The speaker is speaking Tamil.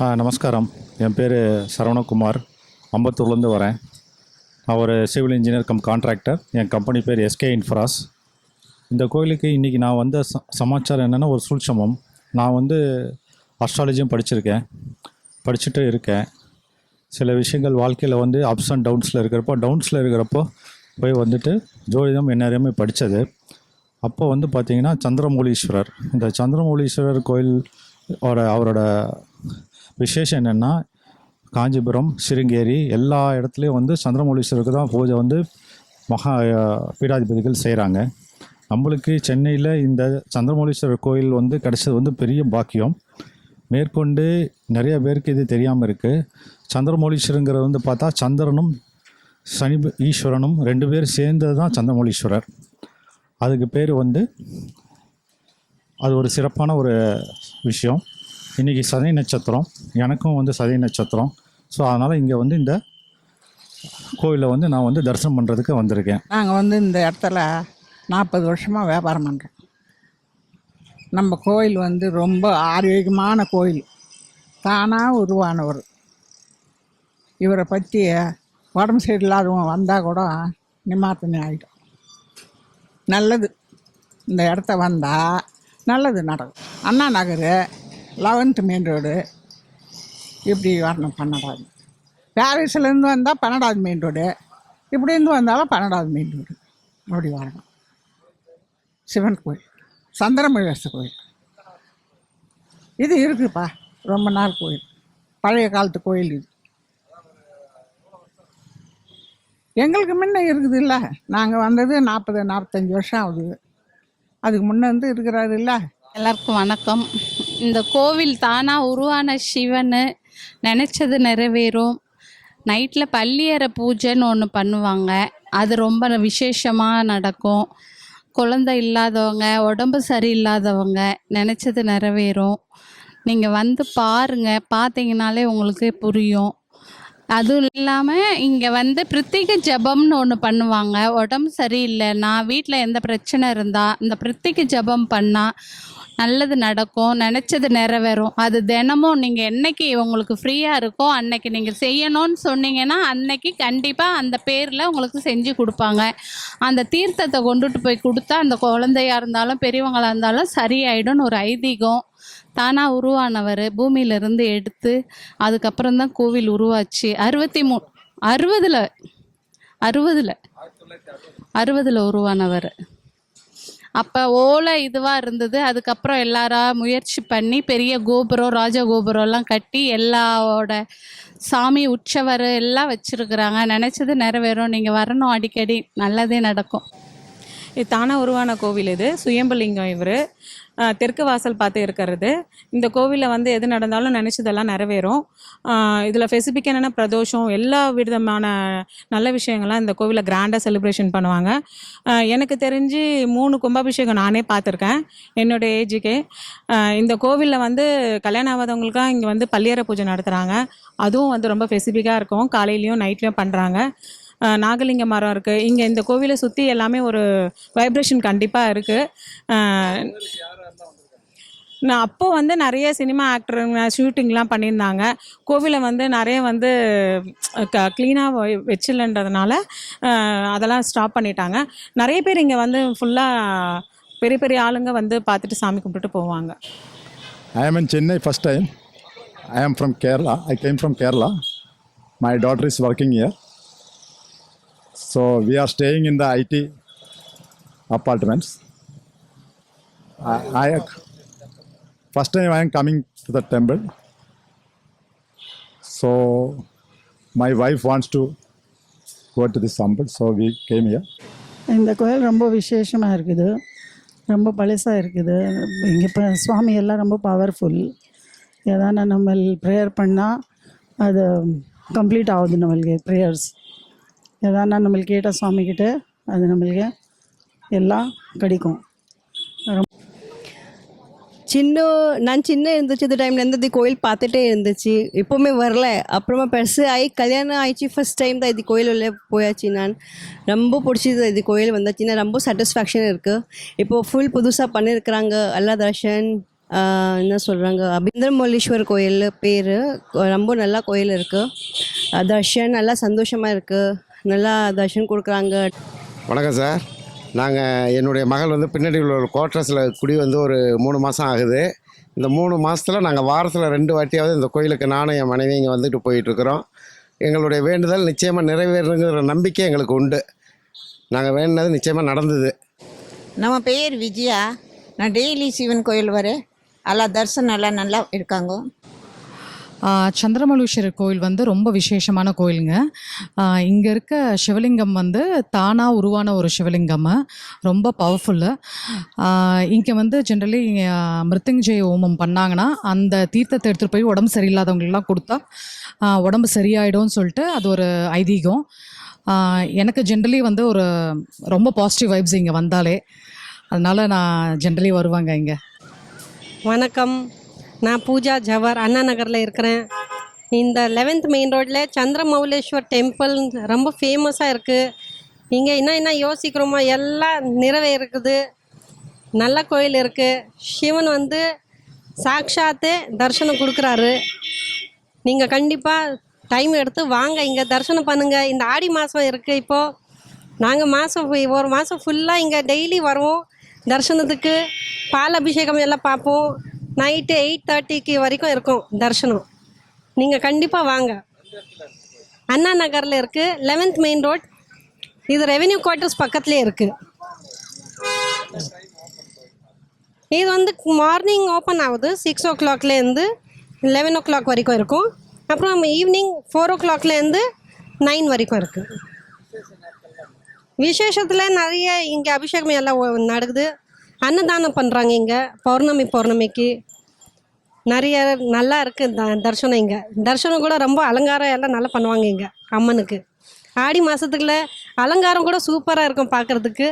ஆ நமஸ்காரம். என் பேர் சரவணகுமார். அம்பத்தூர்லேருந்து வரேன். நான் ஒரு சிவில் இன்ஜினியர் கம் கான்ட்ராக்டர் என் கம்பெனி பேர் எஸ்கே இன்ஃப்ராஸ் இந்த கோயிலுக்கு இன்றைக்கி நான் வந்த ச சமாச்சாரம் என்னென்னா ஒரு சூழ்ச்சமம் நான் வந்து அஸ்ட்ராலஜியும் படிச்சிருக்கேன். படிச்சுட்டு இருக்கேன். சில விஷயங்கள் வாழ்க்கையில் வந்து அப்ஸ் அண்ட் டவுன்ஸில் இருக்கிறப்போ டவுன்ஸில் இருக்கிறப்போ போய் வந்துட்டு ஜோதிடம் என்ன படித்தது அப்போ வந்து பார்த்திங்கன்னா சந்திரமௌலீஸ்வரர். இந்த சந்திரமௌலீஸ்வரர் கோயில் ஓட அவரோட விசேஷம் என்னென்னா காஞ்சிபுரம் சிருங்கேரி எல்லா இடத்துலையும் வந்து சந்திரமௌலீஸ்வரருக்கு தான் பூஜை வந்து மகா பீடாதிபதிகள் செய்கிறாங்க நம்மளுக்கு சென்னையில் இந்த சந்திரமௌலீஸ்வரர் கோயில் வந்து கிடைச்சது வந்து பெரிய பாக்கியம். மேற்கொண்டு நிறைய பேருக்கு இது தெரியாமல் இருக்குது சந்திரமௌலீஸ்வரங்கிறது வந்து பார்த்தா சந்திரனும் சனி ஈஸ்வரனும் ரெண்டு பேர் சேர்ந்தது தான் சந்திரமௌலீஸ்வரர். அதுக்கு பேர் வந்து அது ஒரு சிறப்பான ஒரு விஷயம். இன்றைக்கி சதை நட்சத்திரம். எனக்கும் வந்து சதை நட்சத்திரம். ஸோ அதனால் இங்கே வந்து இந்த கோயிலை வந்து நான் வந்து தரிசனம் பண்ணுறதுக்கு வந்திருக்கேன். நாங்கள் வந்து இந்த இடத்துல நாற்பது வருஷமாக வியாபாரம் பண்ணுறோம் நம்ம கோயில் வந்து ரொம்ப ஆரோக்கியமான கோயில். தானாக உருவானவர். இவரை பற்றி உடம்பு சரியில்லாதவங்க வந்தால் கூட நிமாத்தனை ஆகிடும் நல்லது. இந்த இடத்த வந்தால் நல்லது நடக்கும். Anna Nagar eleventh main road. இப்படி வரணும் பன்னெண்டாவது. பாரிஸ்லேருந்து வந்தால் பன்னெண்டாவது மெயின் ரோடு. இப்படி இருந்து வந்தாலும் பன்னெண்டாவது மெயின் ரோடு. அப்படி வரணும். சிவன் கோயில். சந்திரமழேச கோயில். இது இருக்குப்பா. ரொம்ப நாள் கோயில். பழைய காலத்து கோயில் இது. எங்களுக்கு முன்ன இருக்குது இல்லை நாங்கள் வந்தது நாற்பது நாற்பத்தஞ்சு வருஷம் ஆகுது. அதுக்கு முன்னே வந்து இருக்கிறாரு இல்லை எல்லாருக்கும் வணக்கம். இந்த கோவில் தானாக உருவான சிவன் நினச்சது நிறைவேறும். நைட்டில் பள்ளியறை பூஜைன்னு ஒன்று பண்ணுவாங்க. அது ரொம்ப விசேஷமாக நடக்கும். குழந்தை இல்லாதவங்க உடம்பு சரியில்லாதவங்க நினச்சது நிறைவேறும். நீங்கள் வந்து பாருங்கள் பார்த்தீங்கனாலே உங்களுக்கு புரியும். அதுவும் இல்லாமல் இங்கே வந்து பிரித்திக ஜபம்னு ஒன்று பண்ணுவாங்க. உடம்பு சரியில்லைன்னா வீட்டில் எந்த பிரச்சனை இருந்தால் இந்த பிரித்திக ஜபம் பண்ணால் நல்லது நடக்கும் நினச்சது நிறைவேறும். அது தினமும் நீங்கள் என்னைக்கு உங்களுக்கு ஃப்ரீயாக இருக்கோ அன்னைக்கு நீங்கள் செய்யணும்னு சொன்னீங்கன்னா அன்னைக்கு கண்டிப்பாக அந்த பேரில் உங்களுக்கு செஞ்சு கொடுப்பாங்க. அந்த தீர்த்தத்தை கொண்டுட்டு போய் கொடுத்தா அந்த குழந்தையா இருந்தாலும் பெரியவங்களா இருந்தாலும் சரியாயிடும்னு ஒரு ஐதீகம். தானாக உருவானவர் பூமியிலிருந்து எடுத்து அதுக்கப்புறம் தான் கோவில் உருவாச்சு. அறுபத்தி மூ அறுபதில் அறுபதில் அறுபதில் உருவானவர். அப்போ ஓலை இதுவாக இருந்தது. அதுக்கப்புறம் எல்லாரா முயற்சி பண்ணி பெரிய கோபுரம் ராஜ கோபுரம்லாம் கட்டி எல்லாவோட சாமி உற்சவர் எல்லாம் வச்சுருக்குறாங்க. நினச்சது நிறைவேறும். நீங்கள் வரணும் அடிக்கடி. நல்லதே நடக்கும். இது தானாக உருவான கோவில் இது. சுயம்பலிங்கம் இவர். தெற்கு வாசல் பார்த்து இருக்கிறது. இந்த கோவிலில் வந்து எது நடந்தாலும் நினச்சதெல்லாம் நிறைவேறும். இதில் ஸ்பெசிஃபிக் என்னென்ன பிரதோஷம் எல்லா விதமான நல்ல விஷயங்கள்லாம் இந்த கோவிலில் கிராண்டாக செலிப்ரேஷன் பண்ணுவாங்க. எனக்கு தெரிஞ்சு மூணு கும்பாபிஷேகம் நானே பார்த்துருக்கேன் என்னுடைய ஏஜுக்கே. இந்த கோவிலில் வந்து கல்யாணம் ஆகாதவங்களுக்காக இங்கே வந்து பள்ளியற பூஜை நடத்துகிறாங்க அதுவும் வந்து ரொம்ப ஸ்பெசிஃபிக்காக இருக்கும். காலையிலையும் நைட்லேயும் பண்ணுறாங்க நாகலிங்க மரம் இருக்குது இங்கே இந்த கோவிலை சுற்றி எல்லாமே ஒரு வைப்ரேஷன் கண்டிப்பாக இருக்குது நான் அப்போ வந்து நிறைய சினிமா ஆக்டருங்க ஷூட்டிங்லாம் பண்ணியிருந்தாங்க. கோவிலை வந்து நிறைய வந்து க க்ளீனாக வச்சிலன்றதுனால அதெல்லாம் ஸ்டாப் பண்ணிட்டாங்க. நிறைய பேர் இங்கே வந்து ஃபுல்லாக பெரிய பெரிய ஆளுங்க வந்து பார்த்துட்டு சாமி கும்பிட்டுட்டு போவாங்க. I am in Chennai first time I am from Kerala I came from Kerala my daughter is working here So we are staying in the IT apartments. I, I first time I am coming to the temple. So my wife wants to go to this temple, so we came here. இந்த கோயில் ரொம்ப விசேஷமாக இருக்குது ரொம்ப பழசாக இருக்குது இங்கே இப்போ சுவாமி எல்லாம் ரொம்ப பவர்ஃபுல் எதான நம்ம ப்ரேயர் பண்ணால் அது கம்ப்ளீட் ஆகுது நம்மளுக்கு ப்ரேயர்ஸ் எதானா நம்மளுக்கு கேட்டால் சுவாமிக்கிட்ட அது நம்மளுக்கு எல்லாம் கிடைக்கும். சின்ன நான் சின்ன இருந்துச்சு இந்த டைம்லேருந்து இது கோயில் பார்த்துட்டே இருந்துச்சு. எப்போவுமே வரல. அப்புறமா பெருசு ஆகி கல்யாணம் ஆயிடுச்சு ஃபஸ்ட் டைம் தான் இது கோயில் உள்ளே போயாச்சு நான். ரொம்ப பிடிச்சது இது கோயில் வந்தாச்சுன்னா ரொம்ப சாட்டிஸ்ஃபேக்ஷன் இருக்குது இப்போது ஃபுல் புதுசாக பண்ணியிருக்கிறாங்க அல்லா தர்ஷன் என்ன சொல்கிறாங்க அபிந்திரமல்லீஸ்வர் கோயில் பேர். ரொம்ப நல்லா கோயில் இருக்குது தர்ஷன் நல்லா சந்தோஷமாக இருக்குது நல்லா தர்ஷன் கொடுக்குறாங்க. வணக்கம் சார். நாங்கள் என்னுடைய மகள் வந்து பின்னாடி உள்ள ஒரு குவார்ட்டர்ஸில் குடி வந்து ஒரு மூணு மாதம் ஆகுது. இந்த மூணு மாதத்தில் நாங்கள் வாரத்தில் ரெண்டு வாட்டியாவது இந்த கோயிலுக்கு நானும் என் மனைவி இங்கே வந்துட்டு போயிட்டுருக்குறோம் எங்களுடைய வேண்டுதல் நிச்சயமாக நிறைவேறுங்கிற நம்பிக்கை எங்களுக்கு உண்டு. நாங்கள் வேண்டினது நிச்சயமாக நடந்தது. நம்ம பேர் விஜயா. நான் டெய்லி சிவன் கோயில் வரேன் எல்லாம் தரிசனம் எல்லாம் நல்லா இருக்காங்க. ஆ, கோயில் வந்து ரொம்ப விசேஷமான கோயிலுங்க. இங்கே இருக்க சிவலிங்கம் வந்து தானாக உருவான ஒரு சிவலிங்கம். ரொம்ப பவர்ஃபுல்லு இங்கே வந்து ஜென்ரலி மிருத்யுஞ்சய ஹோமம் பண்ணாங்கன்னா அந்த தீர்த்தத்தை எடுத்துகிட்டு போய் உடம்பு சரியில்லாதவங்களுக்குலாம் கொடுத்தா உடம்பு சரியாயிடும்னு சொல்லிட்டு அது ஒரு ஐதீகம். எனக்கு ஜென்ரலி வந்து ஒரு ரொம்ப பாசிட்டிவ் வைப்ஸ் இங்கே வந்தாலே. அதனால நான் ஜென்ரலி வருவாங்க இங்கே. வணக்கம். நான் பூஜா ஜவர் அண்ணா நகரில் இருக்கிறேன். இந்த லெவன்த் மெயின் ரோட்டில் சந்திரமௌலேஸ்வர் டெம்பிள் ரொம்ப ஃபேமஸாக இருக்குது இங்கே என்ன என்ன யோசிக்கிறோமோ எல்லாம் நிறைவேறுக்குது நல்ல கோயில் இருக்குது சிவன் வந்து சாக்ஷாத்து தரிசனம் கொடுக்குறாரு. நீங்கள் கண்டிப்பாக டைம் எடுத்து வாங்க. இங்கே தரிசனம் பண்ணுங்கள் இந்த ஆடி மாதம் இருக்குது இப்போது நாங்கள் மாதம் ஒரு மாதம் ஃபுல்லாக இங்கே டெய்லி வருவோம். தரிசனத்துக்கு பால் அபிஷேகம் எல்லாம் பார்ப்போம். நைட்டு எயிட் தேர்ட்டிக்கு வரைக்கும் இருக்கும் தரிசனம் நீங்கள் கண்டிப்பாக வாங்க. அண்ணா நகரில் இருக்குது லெவன்த் மெயின் ரோட். இது ரெவென்யூ குவார்ட்டர்ஸ் பக்கத்துலேயே இருக்குது இது வந்து மார்னிங் ஓப்பன் ஆகுது. சிக்ஸ் ஓ கிளாக்லேருந்து லெவன் ஓ கிளாக் வரைக்கும் இருக்கும். அப்புறம் ஈவினிங் ஃபோர் ஓ கிளாக்லேருந்து நைன் வரைக்கும் இருக்குது விசேஷத்தில் நிறைய இங்கே அபிஷேகம் எல்லாம் நடக்குது. அன்னதானம் பண்ணுறாங்க இங்கே. பௌர்ணமி பௌர்ணமிக்கு. நிறைய நல்லா இருக்குது த தர்ஷனம் இங்கே. தர்ஷனம் கூட ரொம்ப அலங்காரம் எல்லாம் நல்லா பண்ணுவாங்க இங்கே அம்மனுக்கு. ஆடி மாதத்துக்குள்ள அலங்காரம் கூட சூப்பராக இருக்கும் பார்க்குறதுக்கு